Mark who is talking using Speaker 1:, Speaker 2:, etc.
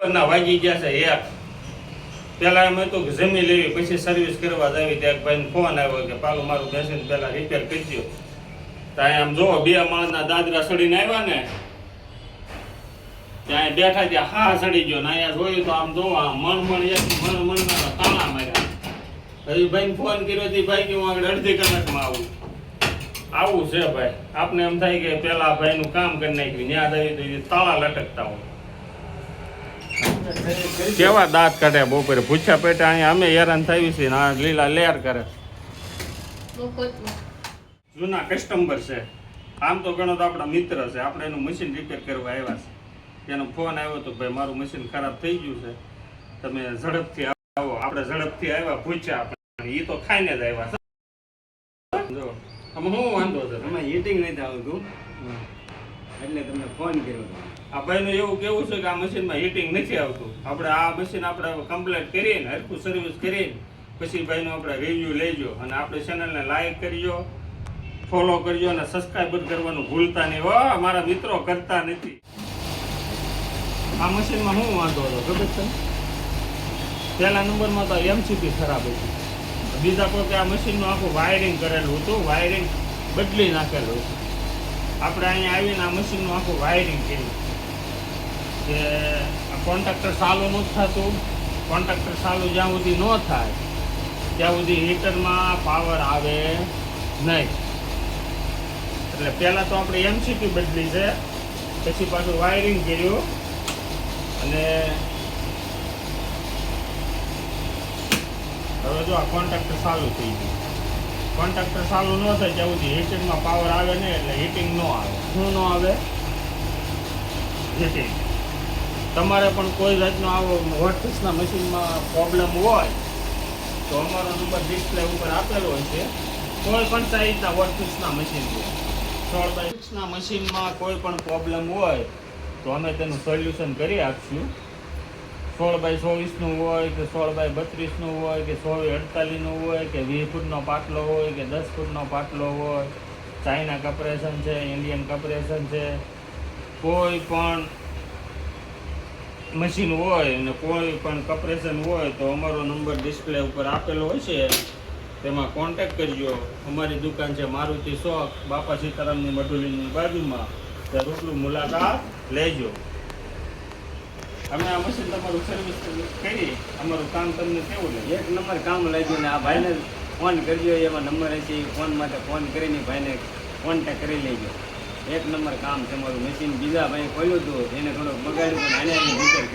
Speaker 1: ના વાગી ગયા છે, એક. પેલા એમ હતું જમી લેવી, પછી સર્વિસ કરવા જાવી ત્યાં ભાઈને ફોન આવ્યો કે, પાલું, મારું બેસીને પેલા રિપેર કરી દો ત્યાં આમ જોવો, બે માણસના દાદરા સડીને આવ્યા ને, ત્યાં બેઠા ત્યાં હા સડી ગયો ને અહીંયા જોયું તો આમ જોવો આમ મણ મણ એક મણ મણ તાણા માર્યા. હજી ભાઈને ફોન કર્યો હતી ભાઈ કે હું આગળ અડધી કલાકમાં આવું? આવું છે ભાઈ. આપને એમ થાય કે પેલા ભાઈનું કામ કરી નાખ્યું, ન્યાદ આવી તાળા લટકતા હોય. કેવા દાંત કાઢે બપોરે? ભૂછા પેટા અહીંયા અમે હેરાન થયું છે ને લીલા લેર કરે. જૂના કસ્ટમર છે. આમ તો ઘણો તો આપણા મિત્ર છે. આપણે એનું મશીન રિપેર કરવા આવ્યા છે. એનો ફોન આવ્યો તો ભાઈ મારું મશીન ખરાબ થઈ ગયું છે. તમે ઝડપથી આવો. આપણે ઝડપથી આવ્યા પૂછ્યા આપણે. એ તો ખાઈને જ આવ્યા જો. આમાં શું વાંધો છે?
Speaker 2: તમે હીટિંગ નથી આવતું. એટલે તમને ફોન કર્યો
Speaker 1: આ ભાઈનું એવું કેવું છે કે આ મશીનમાં હીટિંગ નથી આવતું. આપણે આ મશીન આપણે કમ્પ્લીટ કરીને હરખું સર્વિસ કરીને પછી ભાઈનો આપણે રિવ્યુ લેજો અને આપણે ચેનલને લાઈક કરજો ફોલો કરજો અને સબસ્ક્રાઈબર કરવાનું ભૂલતા નહીં હો. મારા મિત્રો કરતા નથી. આ મશીનમાં શું વાંધો હતો, ખબર છે? પહેલા નંબરમાં તો એમસીપી ખરાબ હતી. બીજા કોઈ આ મશીનનું આખું વાયરિંગ કરેલું હતું વાયરિંગ બદલી નાખેલું હતું. આપણે અહીંયા આવીને આ મશીનનું આખું વાયરિંગ કર્યું કે કોન્ટ્રાક્ટર ચાલુ નથી થતું કોન્ટ્રાક્ટર ચાલુ જ્યાં સુધી ન થાય, ત્યાં સુધી હીટરમાં પાવર આવે નહીં. એટલે પહેલાં તો આપણે એમસીપી બદલી છે, પછી પાછું વાયરિંગ કર્યું, અને હવે જો આ કોન્ટ્રાક્ટર ચાલુ થઈ ગયું. કોન્ટ્રાક્ટર ચાલુ ન થાય ત્યાં સુધી હીટિંગમાં પાવર આવે ને એટલે હીટિંગ ન આવે. શું ન આવે? હીટિંગ તમારે પણ કોઈ જાતનો આવો વોટફિક્સના મશીનમાં પ્રોબ્લેમ હોય, તો અમારો નંબર ડિસ્પ્લે ઉપર આપેલો હોય છે. કોઈ પણ સાઈઝના વોટફિક્સના મશીન છે સોળ બાય સિક્સના મશીનમાં કોઈ પણ પ્રોબ્લેમ હોય, તો અમે તેનું સોલ્યુશન કરી આપશું. સોળ બાય ચોવીસનું હોય કે સોળ બાય બત્રીસનું હોય કે સોળ અડતાલીસનું હોય કે વીસ ફૂટનો પાટલો હોય કે દસ ફૂટનો પાટલો હોય. ચાઇના કપરેશન છે, ઇન્ડિયન કપરેશન છે. કોઈ પણ મશીન હોય અને કોઈ પણ કપરેશન હોય તો અમારો નંબર ડિસ્પ્લે ઉપર આપેલો હોય છે. તેમાં કોન્ટેક્ટ કરજો. અમારી દુકાન છે મારુતિ શોખ, બાપા સીતારામની મઢુલીની બાજુમાં. રૂબરૂ મુલાકાત લેજો. અમે આ મશીન તમારું સર્વિસ કરી અમારું કામ તમને કેવું લાગે?
Speaker 2: એક નંબર કામ લાગ્યું ને આ ભાઈને ફોન કરજો, એમાં નંબર હશે, એ ફોન માટે ફોન કરીને ભાઈને કોન્ટેક કરી લેજો. એક નંબર કામ તમારું મશીન બીજા ભાઈ ખોલ્યું હતું એને થોડોક બગાડ્યું, પણ આને આને રિપેર